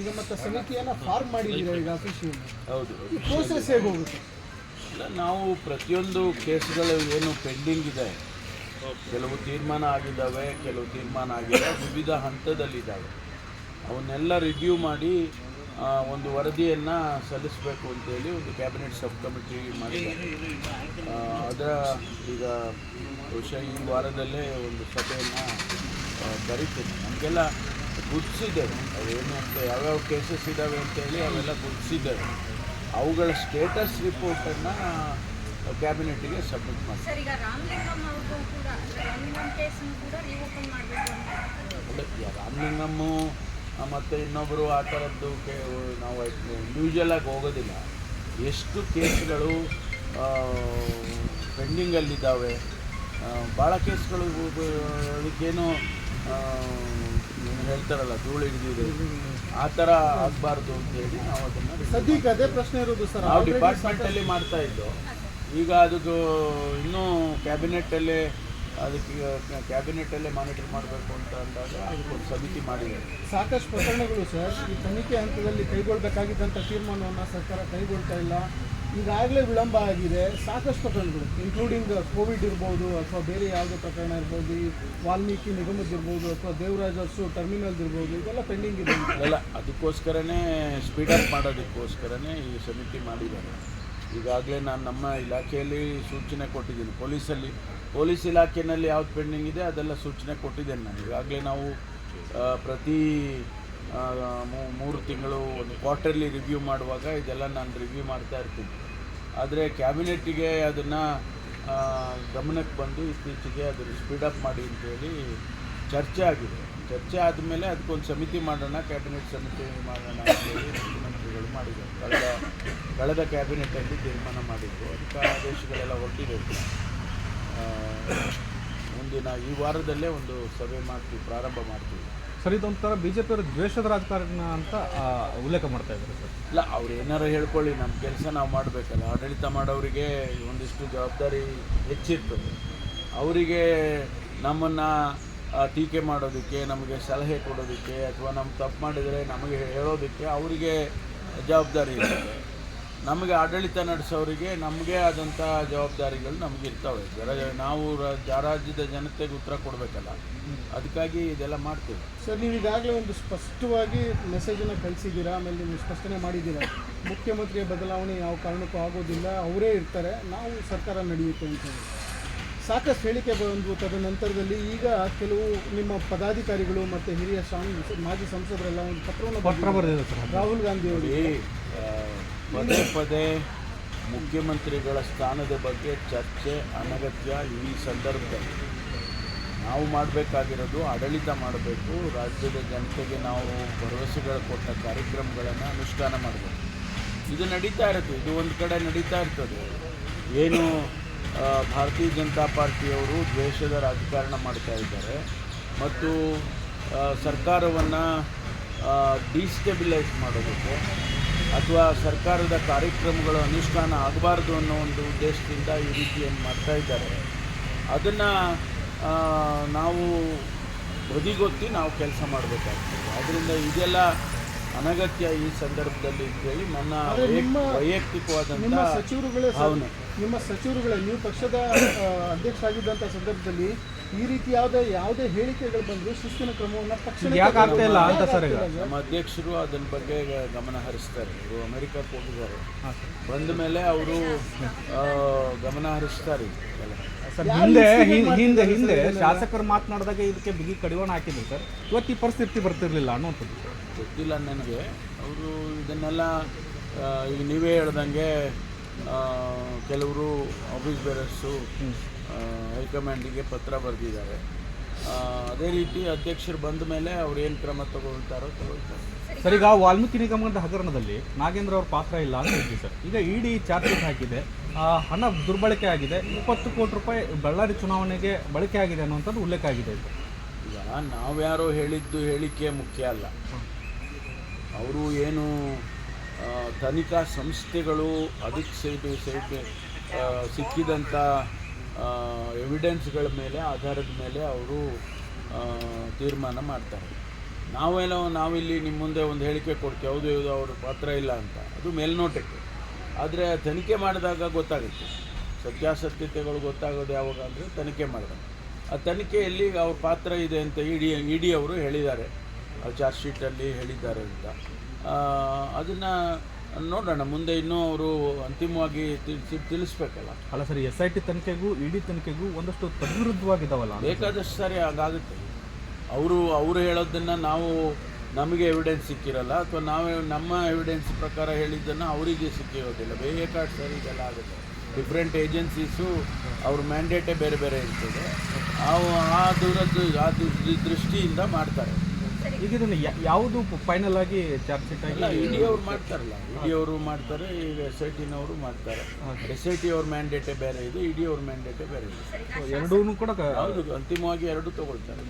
ಈಗ ಮತ್ತೆ ಸಮಿತಿಯನ್ನ ಫಾರ್ಮ್ ಮಾಡಿದ್ದೀರಾ ಈಗ ಅಫಿಷಿಯಲ್ ಹೌದು ಈ ಪ್ರೋಸೆಸ್ ಹೇಗೆ ಹೋಗುತ್ತೆ? ಇಲ್ಲ ನಾವು ಪ್ರತಿಯೊಂದು ಕೇಸ್ಗಳು ಏನು ಪೆಂಡಿಂಗ್ ಇದೆ. ಕೆಲವು ತೀರ್ಮಾನ ಆಗಿದ್ದಾವೆ ಕೆಲವು ತೀರ್ಮಾನ ಆಗಿಲ್ಲ ವಿವಿಧ ಹಂತದಲ್ಲಿದ್ದಾವೆ. ಅವನ್ನೆಲ್ಲ ರಿವ್ಯೂ ಮಾಡಿ ಒಂದು ವರದಿಯನ್ನು ಸಲ್ಲಿಸಬೇಕು ಅಂತೇಳಿ ಒಂದು ಕ್ಯಾಬಿನೆಟ್ ಸಬ್ ಕಮಿಟಿ ಮಾಡಿದ್ದಾರೆ. ಆ, ಅದರ ಈಗ ಬಹುಶಃ ಈ ವಾರದಲ್ಲೇ ಒಂದು ಸಭೆಯನ್ನು ಕರಿತೀನಿ ನಮಗೆಲ್ಲ ಗುರುತಿಸಿದ್ದೇವೆ ಅದೇನು ಅಂತ ಯಾವ್ಯಾವ ಕೇಸಸ್ ಇದ್ದಾವೆ ಅಂತೇಳಿ ಅವೆಲ್ಲ ಗುರುತಿಸಿದ್ದೇವೆ ಅವುಗಳ ಸ್ಟೇಟಸ್ ರಿಪೋರ್ಟನ್ನು ಕ್ಯಾಬಿನೆಟ್ಗೆ ಸಬ್ಮಿಟ್ ಮಾಡಿ ಸರ್ ಈಗ ರಾಮಲಿಂಗಂ ಅವ್ರಿಗೂ ಕೂಡ ರಾಮಲಿಂಗಂ ಕೇಸನ್ನು ಕೂಡ ರೀಓಪನ್ ಮಾಡಬೇಕು ಅಂತ ಅಲ್ಲ, ಯಾ- ರಾಮಲಿಂಗಮ್ಮು ಮತ್ತು ಇನ್ನೊಬ್ಬರು ಆ ಥರದ್ದು ಕೇ ನಾವು ಇಂಡಿವಿಜುವಲಾಗಿ ಹೋಗೋದಿಲ್ಲ. ಎಷ್ಟು ಕೇಸ್ಗಳು ಪೆಂಡಿಂಗಲ್ಲಿದ್ದಾವೆ ಭಾಳ ಕೇಸ್ಗಳು ಅದಕ್ಕೇನು ಹೇಳ್ತಾರಲ್ಲ ಧೂಳು ಹಿಡಿದಿದೆ ಆ ಥರ ಆಗಬಾರ್ದು ಅಂತೇಳಿ ನಾವು ಅದನ್ನ ಸದ್ಯಕ್ಕೆ ಅದೇ ಪ್ರಶ್ನೆ ಇರೋದು ಸರ್. ನಾವು ಡಿಪಾರ್ಟ್ಮೆಂಟಲ್ಲಿ ಮಾಡ್ತಾ ಇದ್ದು. ಈಗ ಅದು ಇನ್ನೂ ಕ್ಯಾಬಿನೆಟ್ಟಲ್ಲೇ ಅದಕ್ಕೆ ಕ್ಯಾಬಿನೆಟ್ಟಲ್ಲೇ ಮಾನಿಟರ್ ಮಾಡಬೇಕು ಅಂತ ಅಂದಾಗ ಅದಕ್ಕೊಂದು ಸಮಿತಿ ಮಾಡಿದ್ದಾರೆ ಸಾಕಷ್ಟು ಪ್ರಕರಣಗಳು ಸರ್ ಈ ತನಿಖೆ ಹಂತದಲ್ಲಿ ಕೈಗೊಳ್ಳಬೇಕಾಗಿದ್ದಂಥ ತೀರ್ಮಾನವನ್ನು ಸರ್ಕಾರ ಕೈಗೊಳ್ತಾ ಇಲ್ಲ. ಈಗಾಗಲೇ ವಿಳಂಬ ಆಗಿದೆ. ಸಾಕಷ್ಟು ಪ್ರಕರಣಗಳು ಇನ್ಕ್ಲೂಡಿಂಗ್ ಕೋವಿಡ್ ಇರ್ಬೋದು ಅಥವಾ ಬೇರೆ ಯಾವುದೇ ಪ್ರಕರಣ ಇರ್ಬೋದು ಈ ವಾಲ್ಮೀಕಿ ನಿಗಮದ್ದಿರ್ಬೋದು ಅಥವಾ ದೇವರಾಜ್ ಅರಸು ಟರ್ಮಿನಲ್ ಇರ್ಬೋದು ಇದೆಲ್ಲ ಪೆಂಡಿಂಗ್ ಇದೆ ಅದಕ್ಕೋಸ್ಕರನೇ ಸ್ಪೀಡಪ್ ಮಾಡೋದಕ್ಕೋಸ್ಕರನೇ ಈ ಸಮಿತಿ ಮಾಡಿದ್ದಾರೆ. ಈಗಾಗಲೇ ನಾನು ನಮ್ಮ ಇಲಾಖೆಯಲ್ಲಿ ಸೂಚನೆ ಕೊಟ್ಟಿದ್ದೀನಿ. ಪೊಲೀಸಲ್ಲಿ, ಪೊಲೀಸ್ ಇಲಾಖೆಯಲ್ಲಿ ಯಾವ್ದು ಪೆಂಡಿಂಗ್ ಇದೆ ಅದೆಲ್ಲ ಸೂಚನೆ ಕೊಟ್ಟಿದ್ದೇನೆ ನಾನು. ಈಗಾಗಲೇ ನಾವು ಪ್ರತಿ ಮೂರು ತಿಂಗಳು ಒಂದು ಕ್ವಾರ್ಟರ್ಲಿ ರಿವ್ಯೂ ಮಾಡುವಾಗ ಇದೆಲ್ಲ ನಾನು ರಿವ್ಯೂ ಮಾಡ್ತಾ ಇರ್ತೀನಿ. ಆದರೆ ಕ್ಯಾಬಿನೆಟ್ಟಿಗೆ ಅದನ್ನು ಗಮನಕ್ಕೆ ಬಂದು ಇತ್ತೀಚೆಗೆ ಅದನ್ನು ಸ್ಪೀಡಪ್ ಮಾಡಿ ಅಂತೇಳಿ ಚರ್ಚೆ ಆಗಿದೆ. ಚರ್ಚೆ ಆದಮೇಲೆ ಅದಕ್ಕೊಂದು ಸಮಿತಿ ಮಾಡೋಣ, ಕ್ಯಾಬಿನೆಟ್ ಸಮಿತಿ ಮಾಡೋಣ ಅಂತೇಳಿ ಮುಖ್ಯಮಂತ್ರಿಗಳು ಮಾಡಿದ್ದಾರೆ. ಕಳೆದ ಕಳೆದ ಕ್ಯಾಬಿನೆಟಲ್ಲಿ ತೀರ್ಮಾನ ಮಾಡಿದ್ರು. ಅದಕ್ಕೆ ಆದೇಶಗಳೆಲ್ಲ ಹೊರಟಿರೋದು ಆ, ಮುಂದಿನ ಈ ವಾರದಲ್ಲೇ ಒಂದು ಸಭೆ ಮಾಡ್ತೀವಿ ಪ್ರಾರಂಭ ಮಾಡ್ತೀವಿ. ಸರ್ ಇದೊಂಥರ ಬಿ ಜೆ ಪಿಯವರು ದ್ವೇಷದ ರಾಜಕಾರಣ ಅಂತ ಉಲ್ಲೇಖ ಮಾಡ್ತಾ ಇದ್ದಾರೆ ಸರ್. ಇಲ್ಲ ಅವ್ರು ಏನಾರು ಹೇಳ್ಕೊಳ್ಳಿ ನಮ್ಮ ಕೆಲಸ ನಾವು ಮಾಡಬೇಕಲ್ಲ. ಆಡಳಿತ ಮಾಡೋರಿಗೆ ಒಂದಿಷ್ಟು ಜವಾಬ್ದಾರಿ ಹೆಚ್ಚಿರ್ತದೆ ಅವರಿಗೆ ನಮ್ಮನ್ನು ಟೀಕೆ ಮಾಡೋದಕ್ಕೆ ನಮಗೆ ಸಲಹೆ ಕೊಡೋದಕ್ಕೆ ಅಥವಾ ನಮ್ಮ ತಪ್ಪು ಮಾಡಿದರೆ ನಮಗೆ ಹೇಳೋದಕ್ಕೆ ಅವರಿಗೆ ಜವಾಬ್ದಾರಿ ಇರ್ತದೆ ನಮಗೆ ಆಡಳಿತ ನಡೆಸೋರಿಗೆ ನಮಗೆ ಆದಂಥ ಜವಾಬ್ದಾರಿಗಳು ನಮಗೆ ಇರ್ತವೆ. ಜರ ನಾವು ರಾಜ ರಾಜ್ಯದ ಜನತೆಗೆ ಉತ್ತರ ಕೊಡಬೇಕಲ್ಲ. ಅದಕ್ಕಾಗಿ ಇದೆಲ್ಲ ಮಾಡ್ತೀವಿ. ಸರ್ ನೀವು ಈಗಾಗಲೇ ಒಂದು ಸ್ಪಷ್ಟವಾಗಿ ಮೆಸೇಜನ್ನು ಕಳಿಸಿದ್ದೀರಾ? ಆಮೇಲೆ ನೀವು ಸ್ಪಷ್ಟನೆ ಮಾಡಿದ್ದೀರಾ? ಮುಖ್ಯಮಂತ್ರಿಯ ಬದಲಾವಣೆ ಯಾವ ಕಾರಣಕ್ಕೂ ಆಗೋದಿಲ್ಲ. ಅವರೇ ಇರ್ತಾರೆ. ನಾವು ಸರ್ಕಾರ ನಡೆಯುತ್ತೆ ಅಂತ ಹೇಳಿ. ಸಾಕಷ್ಟು ಹೇಳಿಕೆ ಬಂದು ತದ ನಂತರದಲ್ಲಿ ಈಗ ಕೆಲವು ನಿಮ್ಮ ಪದಾಧಿಕಾರಿಗಳು ಮತ್ತು ಹಿರಿಯ ಸ್ವಾಮಿ ಮಾಜಿ ಸಂಸದರೆಲ್ಲ ಒಂದು ಪತ್ರವನ್ನು ಪತ್ರ ಬರೆದಿದ್ದಾರೆ ಸರ್. ರಾಹುಲ್ ಗಾಂಧಿ ಅವರಿಗೆ. ಪದೇ ಪದೇ ಮುಖ್ಯಮಂತ್ರಿಗಳ ಸ್ಥಾನದ ಬಗ್ಗೆ ಚರ್ಚೆ ಅನಗತ್ಯ ಈ ಸಂದರ್ಭದಲ್ಲಿ. ನಾವು ಮಾಡಬೇಕಾಗಿರೋದು ಆಡಳಿತ ಮಾಡಬೇಕು. ರಾಜ್ಯದ ಜನತೆಗೆ ನಾವು ಭರವಸೆಗಳು ಕೊಟ್ಟ ಕಾರ್ಯಕ್ರಮಗಳನ್ನು ಅನುಷ್ಠಾನ ಮಾಡಬೇಕು. ಇದು ನಡೀತಾ ಇರುತ್ತೆ. ಇದು ಒಂದು ಕಡೆ ನಡೀತಾ ಇರ್ತದೆ. ಏನು ಭಾರತೀಯ ಜನತಾ ಪಾರ್ಟಿಯವರು ದ್ವೇಷದ ರಾಜಕಾರಣ ಮಾಡ್ತಾ ಇದ್ದಾರೆ. ಮತ್ತು ಸರ್ಕಾರವನ್ನು ಡಿಸ್ಟೆಬಿಲೈಸ್ ಮಾಡೋದಕ್ಕೆ ಅಥವಾ ಸರ್ಕಾರದ ಕಾರ್ಯಕ್ರಮಗಳು ಅನುಷ್ಠಾನ ಆಗಬಾರ್ದು ಅನ್ನೋ ಒಂದು ಉದ್ದೇಶದಿಂದ ಈ ರೀತಿಯನ್ನು ಮಾಡ್ತಾ ಇದ್ದಾರೆ. ಅದನ್ನು ನಾವು ಬದಿಗೊತ್ತಿ ನಾವು ಕೆಲಸ ಮಾಡಬೇಕಾಗ್ತದೆ. ಅದರಿಂದ ಇದೆಲ್ಲ ಅನಗತ್ಯ ಈ ಸಂದರ್ಭದಲ್ಲಿ ಅಂತೇಳಿ ನನ್ನ ವೈಯಕ್ತಿಕವಾದಂತಹ ನಿಮ್ಮ- ವೈಯಕ್ತಿಕ- ವೈಯಕ್ತಿಕವಾದಂಥ ನಿಮ್ಮ ಸಚಿವರುಗಳೇ ನಿಮ್ಮ ಸಚಿವರುಗಳೇ ನೀವು ಪಕ್ಷದ ಅಧ್ಯಕ್ಷ ಅಧ್ಯಕ್ಷರಾಗಿದ್ದಂಥ ಸಂದರ್ಭದಲ್ಲಿ ಈ ರೀತಿ ಯಾವುದೇ ಯಾವುದೇ ಹೇಳಿಕೆಗಳು ಬಂದರೂ ಶಿಸ್ತಿನ ಕ್ರಮವನ್ನು ತಕ್ಷಣ ಯಾಕೆ ಆಗ್ತಾ ಇಲ್ಲ ಅಂತ ಸರ್ ಈಗ? ನಮ್ಮ ಅಧ್ಯಕ್ಷರು ಅದನ್ನ ಬಗ್ಗೆ ಗಮನ ಹರಿಸ್ತಾರೆ. ಇವರು ಅಮೆರಿಕಕ್ಕೆ ಹೋಗಿದ್ದಾರೆ. ಬಂದ ಮೇಲೆ ಅವರು ಗಮನ ಹರಿಸ್ತಾರೆ ಸರ್ ಹಿಂದೆ ಹಿಂದೆ ಹಿಂದೆ ಶಾಸಕರು ಮಾತನಾಡಿದಾಗ ಇದಕ್ಕೆ ಬಿಗಿ ಕಡಿವಾಣ ಹಾಕಿದ್ರು ಸರ್. ಇವತ್ತು ಈ ಪರಿಸ್ಥಿತಿ ಬರ್ತಿರ್ಲಿಲ್ಲ ಅನ್ನೋಂಥದ್ದು ಗೊತ್ತಿಲ್ಲ ನನಗೆ. ಅವರು ಇದನ್ನೆಲ್ಲ ಈಗ ನೀವೇ ಹೇಳ್ದಂಗೆ ಕೆಲವರು ಆಫೀಸ್ ಬೇರರ್ಸು ಹೈಕಮಾಂಡಿಗೆ ಪತ್ರ ಬರೆದಿದ್ದಾರೆ. ಅದೇ ರೀತಿ ಅಧ್ಯಕ್ಷರು ಬಂದ ಮೇಲೆ ಅವ್ರು ಏನು ಕ್ರಮ ತಗೊಳ್ತಾರೋ ತಗೊಳ್ತಾರೆ. ಸರ್ ಈಗ ವಾಲ್ಮೀಕಿ ನಿಗಮದ ಹಗರಣದಲ್ಲಿ ನಾಗೇಂದ್ರ ಅವ್ರ ಪಾತ್ರ ಇಲ್ಲ ಅಂತ ಹೇಳಿದ್ವಿ ಸರ್. ಈಗ ಇಡಿ ಚಾರ್ಜ್ ಹಾಕಿದೆ. ಆ, ಹಣ ದುರ್ಬಳಕೆ ಆಗಿದೆ. ಇಪ್ಪತ್ತು ಕೋಟಿ ರೂಪಾಯಿ ಬಳ್ಳಾರಿ ಚುನಾವಣೆಗೆ ಬಳಕೆ ಆಗಿದೆ ಅನ್ನುವಂಥದ್ದು ಉಲ್ಲೇಖ ಆಗಿದೆ ಇದು ಈಗ ನಾವ್ಯಾರೋ ಹೇಳಿದ್ದು ಹೇಳಿಕೆ ಮುಖ್ಯ ಅಲ್ಲ. ಅವರು ಏನು ತನಿಖಾ ಸಂಸ್ಥೆಗಳು ಅದಕ್ಕೆ ಸೇರಿ ಆ, ಸಿಕ್ಕಿದಂಥ ಎವಿಡೆನ್ಸ್ಗಳ ಮೇಲೆ, ಆಧಾರದ ಮೇಲೆ ಅವರು ತೀರ್ಮಾನ ಮಾಡ್ತಾರೆ. ನಾವೇನೋ, ನಾವಿಲ್ಲಿ ನಿಮ್ಮ ಮುಂದೆ ಒಂದು ಹೇಳಿಕೆ ಕೊಡ್ತೀವಿ, ಹೌದು ಯಾವುದು ಅವ್ರ ಪಾತ್ರ ಇಲ್ಲ ಅಂತ. ಅದು ಮೇಲ್ನೋಟಕ್ಕೆ. ಆದರೆ ತನಿಖೆ ಮಾಡಿದಾಗ ಗೊತ್ತಾಗುತ್ತೆ. ಸತ್ಯಾಸತ್ಯತೆಗಳು ಗೊತ್ತಾಗೋದು ಯಾವಾಗ ಅಂದರೆ ತನಿಖೆ ಮಾಡಿದಾಗ. ಆ ತನಿಖೆಯಲ್ಲಿ ಅವ್ರ ಪಾತ್ರ ಇದೆ ಅಂತ ಇಡಿ ಇಡಿ ಅವರು ಹೇಳಿದ್ದಾರೆ ಚಾರ್ಜ್ ಶೀಟಲ್ಲಿ ಹೇಳಿದ್ದಾರೆ ಅಂತ. ಅದನ್ನು ನೋಡೋಣ ಮುಂದೆ ಇನ್ನೂ ಅವರು ಅಂತಿಮವಾಗಿ ತಿಳಿಸಿ ತಿಳಿಸ್ಬೇಕಲ್ಲ. ಅಲ್ಲ ಸರ್ ಎಸ್ ಐ ಟಿ ತನಿಖೆಗೂ ಇಡಿ ತನಿಖೆಗೂ ಒಂದಷ್ಟು ತದ್ವಿರುದ್ಧವಾಗಿದ್ದಾವಲ್ಲ ಬೇಕಾದಷ್ಟು ಸರಿ ಹಾಗಾಗುತ್ತೆ. ಅವರು ಅವರು ಹೇಳೋದನ್ನು ನಾವು ನಮಗೆ ಎವಿಡೆನ್ಸ್ ಸಿಕ್ಕಿರಲ್ಲ ಅಥವಾ ನಾವೇ ನಮ್ಮ ಎವಿಡೆನ್ಸ್ ಪ್ರಕಾರ ಹೇಳಿದ್ದನ್ನು ಅವರಿಗೆ ಸಿಕ್ಕಿರೋದಿಲ್ಲ. ಬೇಕಾದ ಸರಿ ಇದೆಲ್ಲ ಆಗುತ್ತೆ. ಡಿಫ್ರೆಂಟ್ ಏಜೆನ್ಸೀಸು ಅವ್ರ ಮ್ಯಾಂಡೇಟೇ ಬೇರೆ ಬೇರೆ ಇರ್ತದೆ. ಅವು ಆ ದೂರದ್ದು ಆ ದೃಷ್ಟಿಯಿಂದ ಮಾಡ್ತಾರೆ. ಈಗ ಇದನ್ನು ಯಾವುದು ಫೈನಲ್ ಆಗಿ ಚಾರ್ಜ್ ಶೀಟ್ ಆಗಿ ಇಡಿ ಅವ್ರು ಮಾಡ್ತಾರಲ್ಲ. ಇಡಿ ಅವರು ಮಾಡ್ತಾರೆ ಈಗ ಎಸ್ ಐ ಟಿನವರು ಮಾಡ್ತಾರೆ. ಎಸ್ ಐ ಟಿ ಅವ್ರ ಮ್ಯಾಂಡೇಟೇ ಬೇರೆ ಇದೆ ಇಡಿ ಅವ್ರ ಮ್ಯಾಂಡೇಟೇ ಬೇರೆ ಇದೆ. ಎರಡೂ ಕೂಡ ಹೌದು ಅಂತಿಮವಾಗಿ ಎರಡು ತಗೊಳ್ತಾರೆ.